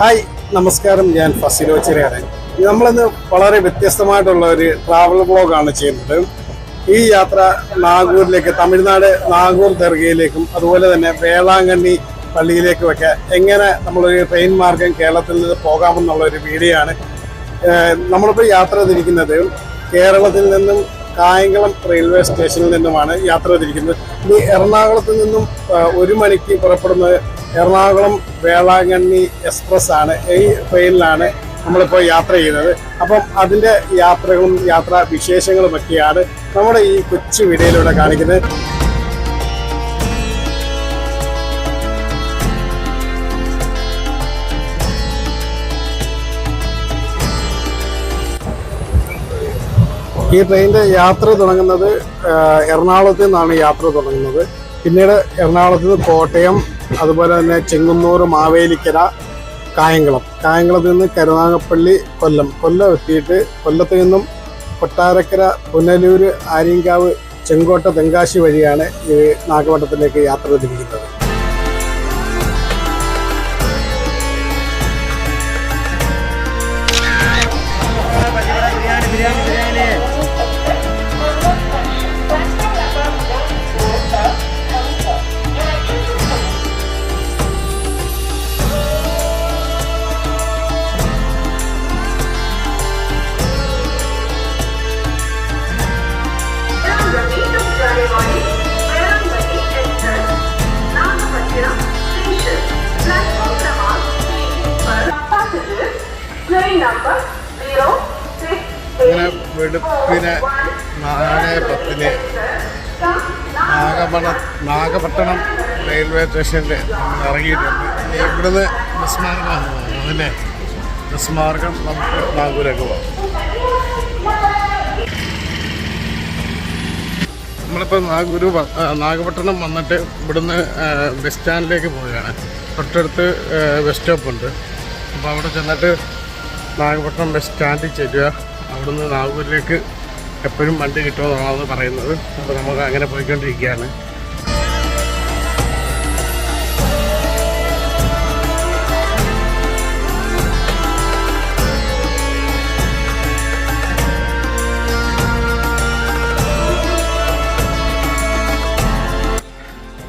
Hi നമസ്കാരം. ഞാൻ ഫസിലോ ചെറിയാണ് നമ്മളിന്ന് വളരെ വ്യത്യസ്തമായിട്ടുള്ള ഒരു ട്രാവൽ ബ്ലോഗാണ് ചെയ്യുന്നത്. ഈ യാത്ര നാഗൂരിലേക്ക് തമിഴ്നാട് നാഗൂർ ദർഗയിലേക്കും അതുപോലെ തന്നെ വേളാങ്കണ്ണി പള്ളിയിലേക്കുമൊക്കെ എങ്ങനെ നമ്മളൊരു ട്രെയിൻ മാർഗം കേരളത്തിൽ നിന്ന് പോകാമെന്നുള്ള ഒരു വീഡിയോ ആണ് നമ്മളിപ്പോൾ യാത്ര തിരിക്കുന്നത് കേരളത്തിൽ നിന്നും കായംകുളം റെയിൽവേ സ്റ്റേഷനിൽ നിന്നുമാണ് യാത്ര തിരിക്കുന്നത് ഇനി എറണാകുളത്ത് നിന്നും ഒരു മണിക്ക് പുറപ്പെടുന്ന എറണാകുളം വേളാങ്കണ്ണി എക്സ്പ്രസ് ആണ്. ഈ ട്രെയിനിലാണ് നമ്മളിപ്പോൾ യാത്ര ചെയ്യുന്നത്. അപ്പം അതിന്റെ യാത്രകളും യാത്രാ വിശേഷങ്ങളും ഒക്കെയാണ് നമ്മുടെ ഈ കൊച്ചു വീഡിയോയിലൂടെ കാണിക്കുന്നത്. ഈ ട്രെയിനിന്റെ യാത്ര തുടങ്ങുന്നത് എറണാകുളത്തു നിന്നാണ് യാത്ര തുടങ്ങുന്നത്. പിന്നീട് എറണാകുളത്ത് നിന്ന് കോട്ടയം അതുപോലെ തന്നെ ചെങ്ങന്നൂർ മാവേലിക്കര കായംകുളം. കായംകുളത്ത് നിന്ന് കരുനാഗപ്പള്ളി കൊല്ലം. കൊല്ലം എത്തിയിട്ട് കൊല്ലത്ത് നിന്നും കൊട്ടാരക്കര പുനലൂർ ആര്യങ്കാവ് ചെങ്കോട്ട തെങ്കാശി വഴിയാണ് ഈ നാഗവട്ടത്തിലേക്ക് യാത്ര തിരിക്കുന്നത്. വെളുപ്പിന് നാല് പത്തിന് നാഗപണ നാഗപട്ടണം റെയിൽവേ സ്റ്റേഷനിൽ നമ്മൾ ഇറങ്ങിയിട്ടുണ്ട്. ഇനി ഇവിടുന്ന് ബസ് മാർഗമാണ് അതിനെ ബസ് മാർഗം നമുക്ക് നാഗൂരൊക്കെ പോകാം. നമ്മളിപ്പോൾ നാഗൂര് നാഗപട്ടണം വന്നിട്ട് ഇവിടുന്ന് ബസ് സ്റ്റാൻഡിലേക്ക് പോവുകയാണ്. തൊട്ടടുത്ത് ബസ് സ്റ്റോപ്പ് ഉണ്ട്. അപ്പോൾ അവിടെ ചെന്നിട്ട് നാഗപട്ടണം ബസ് സ്റ്റാൻഡിൽ ചെല്ലുക. അവിടുന്ന് നാഗൂരിലേക്ക് എപ്പോഴും വണ്ടി കിട്ടുമെന്നാണ് പറയുന്നത്. അപ്പോൾ നമുക്ക് അങ്ങനെ പോയിക്കൊണ്ടിരിക്കുകയാണ്.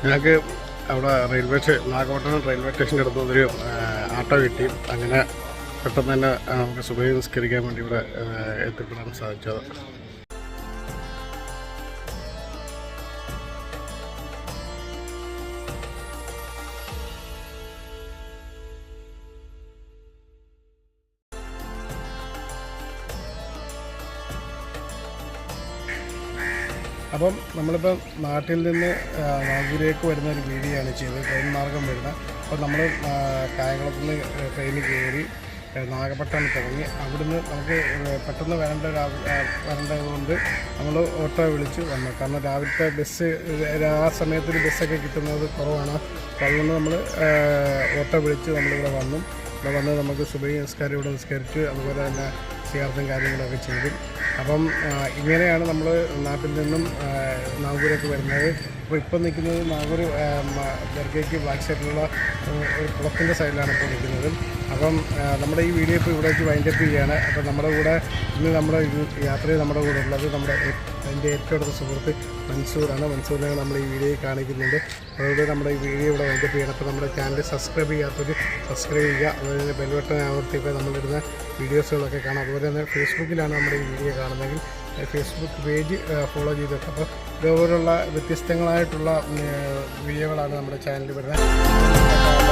ഞങ്ങൾക്ക് അവിടെ റെയിൽവേ സ്റ്റേഷൻ നാഗപട്ടണം റെയിൽവേ സ്റ്റേഷന്റെ അടുത്ത് ഒരു ആട്ടോ കിട്ടി. അങ്ങനെ പെട്ടെന്ന് തന്നെ നമുക്ക് സുബൈ നിസ്കരിക്കാൻ വേണ്ടി ഇവിടെ എത്തിപ്പെടാൻ സാധിച്ചത്. അപ്പം നമ്മളിപ്പോൾ നാട്ടിൽ നിന്ന് നാഗൂരേക്ക് വരുന്ന ഒരു വീഡിയോയാണ് ചെയ്തത്. ട്രെയിൻ മാർഗം വരുന്നത് അപ്പോൾ നമ്മൾ കായംകുളത്ത് നിന്ന് ട്രെയിനിൽ കയറി നാഗപട്ടണം തുടങ്ങി. അവിടുന്ന് നമുക്ക് പെട്ടെന്ന് വരേണ്ട വരേണ്ടത് കൊണ്ട് വരേണ്ടതുകൊണ്ട് നമ്മൾ ഓട്ടോ വിളിച്ച് വന്നു. കാരണം രാവിലത്തെ ബസ് ആ സമയത്തിന് ബസ്സൊക്കെ കിട്ടുന്നത് കുറവാണ്. അതുകൊണ്ട് നമ്മൾ ഓട്ടോ വിളിച്ച്. നമ്മളിവിടെ വന്നു. ഇവിടെ വന്ന് നമുക്ക് സുബൈ നിസ്കാരം ഇവിടെ നിസ്കരിച്ച്. അതുപോലെ തന്നെ സിയാർത്തും കാര്യങ്ങളൊക്കെ ചെയ്തു. അപ്പം ഇങ്ങനെയാണ് നമ്മൾ നാട്ടിൽ നിന്നും നാഗൂരേക്ക് വരുന്നത്. അപ്പോൾ ഇപ്പം നിൽക്കുന്നത് നാഗൂർ ദർഗയ്ക്ക് ബാക്ക് സൈഡിലുള്ള ഒരു കുളത്തിന്റെ സൈഡിലാണ് ഇപ്പോൾ നിൽക്കുന്നത്. അപ്പം നമ്മുടെ ഈ വീഡിയോ ഇപ്പോൾ ഇവിടേക്ക് വൈൻഡപ്പ് ചെയ്യുകയാണ്. അപ്പോൾ നമ്മുടെ കൂടെ ഇന്ന് നമ്മുടെ യാത്രയിൽ നമ്മുടെ കൂടെ ഉള്ളത്. നമ്മുടെ എന്റെ ഏറ്റവും അടുത്ത സുഹൃത്ത് മൻസൂറാണ്. മൻസൂറിനെ നമ്മൾ ഈ വീഡിയോ കാണിക്കുന്നുണ്ട് അതുകൊണ്ട് നമ്മുടെ ഈ വീഡിയോ ഇവിടെ വൈൻഡപ്പ് ചെയ്യണം. അപ്പോൾ നമ്മുടെ ചാനൽ സബ്സ്ക്രൈബ് ചെയ്യാത്തവർ സബ്സ്ക്രൈബ് ചെയ്യുക. അതുപോലെ തന്നെ ബെൽബട്ടൺ ആവർത്തിക്കുക. നമ്മളിടുന്ന വീഡിയോസുകളൊക്കെ കാണാം. തന്നെ ഫേസ്ബുക്കിലാണ് നമ്മുടെ ഈ വീഡിയോ കാണുന്നതെങ്കിൽ ഫേസ്ബുക്ക് പേജ് ഫോളോ ചെയ്തിട്ട് അപ്പോൾ ഇതുപോലുള്ള വ്യത്യസ്തങ്ങളായിട്ടുള്ള വീഡിയോകളാണ് നമ്മുടെ ചാനലിൽ വരുന്നത്.